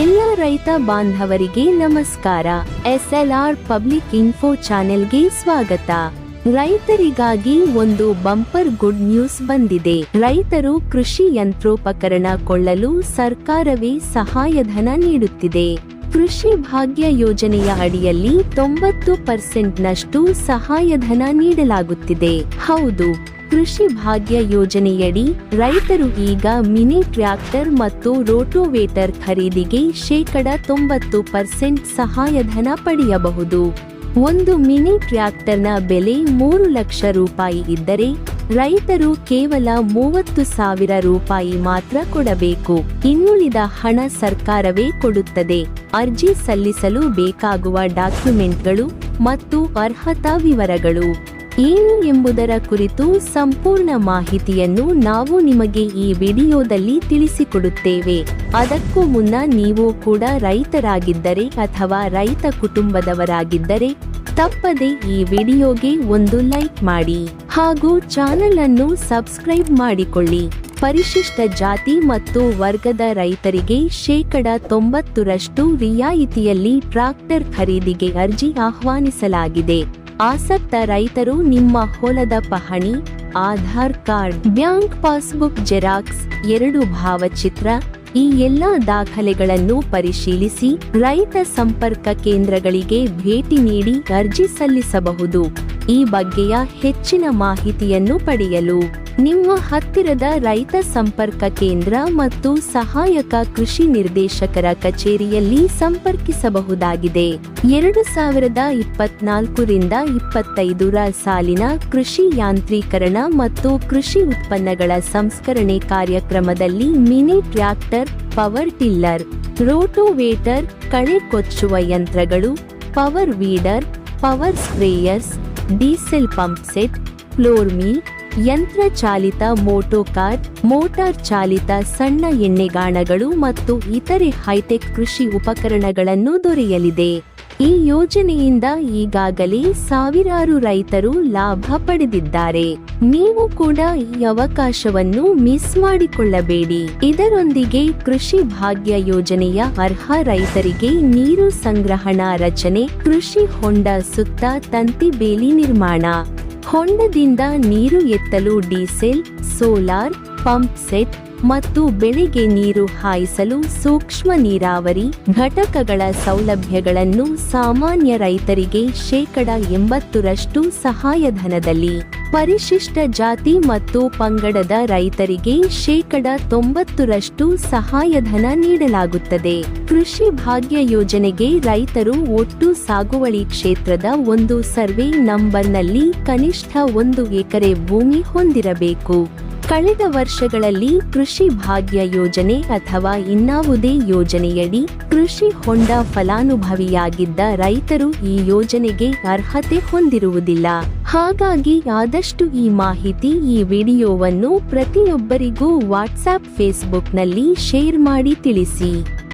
ಎಲ್ಲ ರೈತ ಬಾಂಧವರಿಗೆ ನಮಸ್ಕಾರ. ಎಸ್ಎಲ್ಆರ್ ಪಬ್ಲಿಕ್ ಇನ್ಫೋ ಚಾನೆಲ್ಗೆ ಸ್ವಾಗತ. ರೈತರಿಗಾಗಿ ಒಂದು ಬಂಪರ್ ಗುಡ್ ನ್ಯೂಸ್ ಬಂದಿದೆ. ರೈತರು ಕೃಷಿ ಯಂತ್ರೋಪಕರಣ ಕೊಳ್ಳಲು ಸರ್ಕಾರವೇ ಸಹಾಯಧನ ನೀಡುತ್ತಿದೆ. ಕೃಷಿ ಭಾಗ್ಯ ಯೋಜನೆಯ ಅಡಿಯಲ್ಲಿ ತೊಂಬತ್ತು ಪರ್ಸೆಂಟ್ನಷ್ಟು ಸಹಾಯಧನ ನೀಡಲಾಗುತ್ತಿದೆ. ಹೌದು. ಕೃಷಿ ಭಾಗ್ಯ ಯೋಜನೆಯಡಿ ರೈತರು ಈಗ ಮಿನಿ ಟ್ರ್ಯಾಕ್ಟರ್ ಮತ್ತು ರೋಟೋವೇಟರ್ ಖರೀದಿಗೆ ಶೇಕಡ ತೊಂಬತ್ತು ಪರ್ಸೆಂಟ್ ಸಹಾಯಧನ ಪಡೆಯಬಹುದು. ಒಂದು ಮಿನಿ ಟ್ರ್ಯಾಕ್ಟರ್ನ ಬೆಲೆ ಮೂರು ಲಕ್ಷ ರೂಪಾಯಿ ಇದ್ದರೆ ರೈತರು ಕೇವಲ ಮೂವತ್ತು ಸಾವಿರ ರೂಪಾಯಿ ಮಾತ್ರ ಕೊಡಬೇಕು. ಇನ್ನುಳಿದ ಹಣ ಸರ್ಕಾರವೇ ಕೊಡುತ್ತದೆ. ಅರ್ಜಿ ಸಲ್ಲಿಸಲು ಬೇಕಾಗುವ ಡಾಕ್ಯುಮೆಂಟ್ಗಳು ಮತ್ತು ಅರ್ಹತಾ ವಿವರಗಳು. ಏನು ಎಂಬುದರ ಕುರಿತು ಸಂಪೂರ್ಣ ಮಾಹಿತಿಯನ್ನು ನಾವು ನಿಮಗೆ ಈ ವಿಡಿಯೋದಲ್ಲಿ ತಿಳಿಸಿಕೊಡುತ್ತೇವೆ. ಅದಕ್ಕೂ ಮುನ್ನ ನೀವು ಕೂಡ ರೈತರಾಗಿದ್ದರೆ ಅಥವಾ ರೈತ ಕುಟುಂಬದವರಾಗಿದ್ದರೆ ತಪ್ಪದೆ ಈ ವಿಡಿಯೋಗೆ ಒಂದು ಲೈಕ್ ಮಾಡಿ ಹಾಗೂ ಚಾನೆಲ್ ಅನ್ನು ಸಬ್ಸ್ಕ್ರೈಬ್ ಮಾಡಿಕೊಳ್ಳಿ. ಪರಿಶಿಷ್ಟ ಜಾತಿ ಮತ್ತು ವರ್ಗದ ರೈತರಿಗೆ ಶೇಕಡ ತೊಂಬತ್ತರಷ್ಟು ರಿಯಾಯಿತಿಯಲ್ಲಿ ಟ್ರಾಕ್ಟರ್ ಖರೀದಿಗೆ ಅರ್ಜಿ ಆಹ್ವಾನಿಸಲಾಗಿದೆ. ಆಸಕ್ತ ರೈತರು ನಿಮ್ಮ ಹೊಲದ ಪಹಣಿ, Aadhaar card, bank passbook xerox, ಎರಡು ಭಾವಚಿತ್ರ, ಈ ಎಲ್ಲಾ ದಾಖಲೆಗಳನ್ನು ಪರಿಶೀಲಿಸಿ ರೈತ ಸಂಪರ್ಕ ಕೇಂದ್ರಗಳಿಗೆ ಭೇಟಿ ನೀಡಿ ಅರ್ಜಿ ಸಲ್ಲಿಸಬಹುದು. ಈ ಬಗ್ಗೆಯ ಹೆಚ್ಚಿನ ಮಾಹಿತಿಯನ್ನು ಪಡೆಯಲು ನಿಮ್ಮ ಹತ್ತಿರದ ರೈತ ಸಂಪರ್ಕ ಕೇಂದ್ರ ಮತ್ತು ಸಹಾಯಕ ಕೃಷಿ ನಿರ್ದೇಶಕರ ಕಚೇರಿಯಲ್ಲಿ ಸಂಪರ್ಕಿಸಬಹುದಾಗಿದೆ. ಎರಡು ಸಾವಿರದ ಇಪ್ಪತ್ನಾಲ್ಕರಿಂದ ಇಪ್ಪತ್ತೈದರ ಸಾಲಿನ ಕೃಷಿ ಯಾಂತ್ರೀಕರಣ ಮತ್ತು ಕೃಷಿ ಉತ್ಪನ್ನಗಳ ಸಂಸ್ಕರಣೆ ಕಾರ್ಯಕ್ರಮದಲ್ಲಿ mini tractor, power tiller, rotovator, ಕಳೆ ಕೊಚ್ಚುವ ಯಂತ್ರಗಳು, power weeder, power sprayers diesel pump set, flour mill ಯಂತ್ರ ಚಾಲಿತ ಮೋಟೋಕಾರ್ ಮೋಟಾರ್ ಚಾಲಿತ ಸಣ್ಣ ಎಣ್ಣೆಗಾಣಗಳು ಮತ್ತು ಇತರೆ ಹೈಟೆಕ್ ಕೃಷಿ ಉಪಕರಣಗಳನ್ನು ದೊರೆಯಲಿದೆ. ಈ ಯೋಜನೆಯಿಂದ ಈಗಾಗಲೇ ಸಾವಿರಾರು ರೈತರು ಲಾಭ ಪಡೆದಿದ್ದಾರೆ. ನೀವು ಕೂಡ ಈ ಅವಕಾಶವನ್ನು ಮಿಸ್ ಮಾಡಿಕೊಳ್ಳಬೇಡಿ. ಇದರೊಂದಿಗೆ ಕೃಷಿ ಭಾಗ್ಯ ಯೋಜನೆಯ ಅರ್ಹ ರೈತರಿಗೆ ನೀರು ಸಂಗ್ರಹಣಾ ರಚನೆ, ಕೃಷಿ ಹೊಂಡ ಸುತ್ತ ತಂತಿ ಬೇಲಿ ನಿರ್ಮಾಣ. ಹೊಂಡದಿಂದ ನೀರು ಎತ್ತಲು ಡೀಸೆಲ್, ಸೋಲಾರ್, ಪಂಪ್ ಸೆಟ್ ಮತ್ತು ಬೆಳೆಗೆ ನೀರು ಹಾಯಿಸಲು ಸೂಕ್ಷ್ಮ ನೀರಾವರಿ ಘಟಕಗಳ ಸೌಲಭ್ಯಗಳನ್ನು ಸಾಮಾನ್ಯ ರೈತರಿಗೆ ಶೇಕಡ ಎಂಬತ್ತರಷ್ಟು ಸಹಾಯಧನದಲ್ಲಿ. ಪರಿಶಿಷ್ಟ ಜಾತಿ ಮತ್ತು ಪಂಗಡದ ರೈತರಿಗೆ ಶೇಕಡ ತೊಂಬತ್ತರಷ್ಟು ಸಹಾಯಧನ ನೀಡಲಾಗುತ್ತದೆ. ಕೃಷಿ ಭಾಗ್ಯ ಯೋಜನೆಗೆ ರೈತರು ಒಟ್ಟು ಸಾಗುವಳಿ ಕ್ಷೇತ್ರದ ಒಂದು ಸರ್ವೆ ನಂಬರ್ನಲ್ಲಿ ಕನಿಷ್ಠ ಒಂದು ಎಕರೆ ಭೂಮಿ ಹೊಂದಿರಬೇಕು. ಕಳೆದ ವರ್ಷಗಳಲ್ಲಿ ಕೃಷಿ ಭಾಗ್ಯ ಯೋಜನೆ ಅಥವಾ ಇನ್ನಾವುದೇ ಯೋಜನೆಯಡಿ ಕೃಷಿ ಹೊಂಡ ಫಲಾನುಭವಿಯಾಗಿದ್ದ ರೈತರು ಈ ಯೋಜನೆಗೆ ಅರ್ಹತೆ ಹೊಂದಿರುವುದಿಲ್ಲ. ಹಾಗಾಗಿ ಆದಷ್ಟು ಈ ಮಾಹಿತಿ ಈ ವಿಡಿಯೋವನ್ನು ಪ್ರತಿಯೊಬ್ಬರಿಗೂ ವಾಟ್ಸ್ಆಪ್ ಫೇಸ್ಬುಕ್ನಲ್ಲಿ ಶೇರ್ ಮಾಡಿ ತಿಳಿಸಿ.